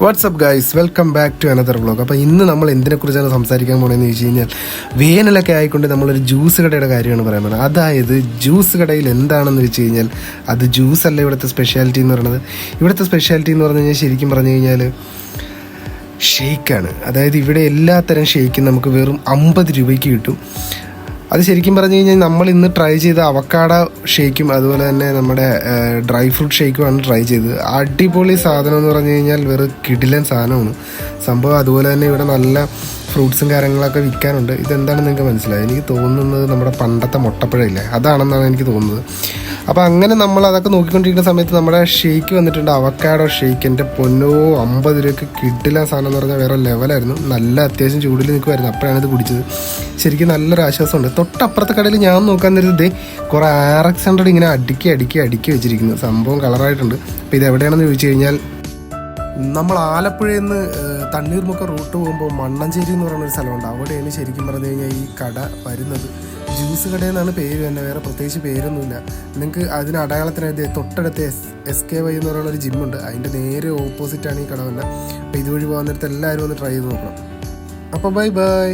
What's up guys welcome back to another vlog അപ്പോൾ ഇന്ന് നമ്മൾ എന്തിനെക്കുറിച്ചാണ് സംസാരിക്കാൻ പോകണമെന്ന് ചോദിച്ചു കഴിഞ്ഞാൽ വേനലൊക്കെ ആയിക്കൊണ്ട് നമ്മളൊരു ജ്യൂസ് കടയുടെ കാര്യമാണ് പറയുന്നത് അതായത് ജ്യൂസ് കടയിൽ എന്താണെന്ന് വെച്ച് കഴിഞ്ഞാൽ അത് ജ്യൂസ് അല്ല ഇവിടുത്തെ സ്പെഷ്യാലിറ്റി എന്ന് പറയുന്നത്. ഇവിടുത്തെ സ്പെഷ്യാലിറ്റി എന്ന് പറഞ്ഞു കഴിഞ്ഞാൽ ശരിക്കും പറഞ്ഞു കഴിഞ്ഞാൽ ഷെയ്ക്കാണ് അതായത് ഇവിടെ എല്ലാത്തരം ഷെയ്ക്കും നമുക്ക് വെറും അമ്പത് രൂപയ്ക്ക് കിട്ടും. അത് ശരിക്കും പറഞ്ഞു കഴിഞ്ഞാൽ നമ്മൾ ഇന്ന് ട്രൈ ചെയ്ത അവക്കാട ഷേക്കും അതുപോലെ തന്നെ നമ്മുടെ ഡ്രൈ ഫ്രൂട്ട് ഷേക്കുമാണ് ട്രൈ ചെയ്തത്. അടിപൊളി സാധനം എന്ന് പറഞ്ഞു കഴിഞ്ഞാൽ വെറും കിടിലൻ സാധനമാണ്. സംഭവം അതുപോലെ തന്നെ ഇവിടെ നല്ല ഫ്രൂട്ട്സും കാര്യങ്ങളൊക്കെ വിൽക്കാനുണ്ട്. ഇതെന്താണെന്ന് നിങ്ങൾക്ക് മനസ്സിലായി എനിക്ക് തോന്നുന്നത് നമ്മുടെ പണ്ടത്തെ മുട്ടപ്പഴയില്ലേ? അതാണെന്നാണ് എനിക്ക് തോന്നുന്നത്. അപ്പോൾ അങ്ങനെ നമ്മൾ അതൊക്കെ നോക്കിക്കൊണ്ടിരിക്കുന്ന സമയത്ത് നമ്മുടെ ഷെയ്ക്ക് വന്നിട്ടുണ്ട്. Avocado shake. എന്റെ പൊന്നോ അമ്പത് രൂപയ്ക്ക് കിട്ടില്ല സാധനം എന്ന് പറഞ്ഞാൽ വേറെ ലെവലായിരുന്നു. നല്ല അത്യാവശ്യം ചൂടിൽ നിൽക്കുമായിരുന്നു അപ്പോഴാണ് ഇത് കുടിച്ചത്. ശരിക്കും നല്ലൊരു ആശ്വാസമുണ്ട്. തൊട്ടപ്പുറത്തെ കടയിൽ ഞാൻ നോക്കാൻ നേരത്തെ കുറേ ആർ എക്സ് ഹൺഡ്രഡ് ഇങ്ങനെ അടുക്കി അടുക്കി അടുക്കി വെച്ചിരിക്കുന്നു. സംഭവം കളറായിട്ടുണ്ട് അപ്പോൾ ഇത് എവിടെയാണെന്ന് ചോദിച്ചു കഴിഞ്ഞാൽ നമ്മൾ ആലപ്പുഴയിൽ നിന്ന് തണ്ണീർമുക്ക റൂട്ട് പോകുമ്പോൾ മണ്ണഞ്ചേരി എന്ന് പറയുന്ന ഒരു സ്ഥലമുണ്ട്. അവിടെയാണ് ശരിക്കും പറഞ്ഞു കഴിഞ്ഞാൽ ഈ കട വരുന്നത്. ജ്യൂസ് കട എന്നാണ് പേര് തന്നെ വേറെ പ്രത്യേകിച്ച് പേരൊന്നുമില്ല. നിങ്ങൾക്ക് അതിന് അടയാളത്തിനായി തൊട്ടടുത്ത് എസ് എസ് കെ വൈ എന്ന് പറയുന്ന ഒരു ജിമ്മുണ്ട് അതിന്റെ നേരെ ഓപ്പോസിറ്റാണ് ഈ കട വന്നത് അപ്പോൾ ഇതുവഴി പോകാൻ നേരത്തെ എല്ലാവരും ഒന്ന് ട്രൈ ചെയ്ത് നോക്കണം. അപ്പോൾ ബൈ ബൈ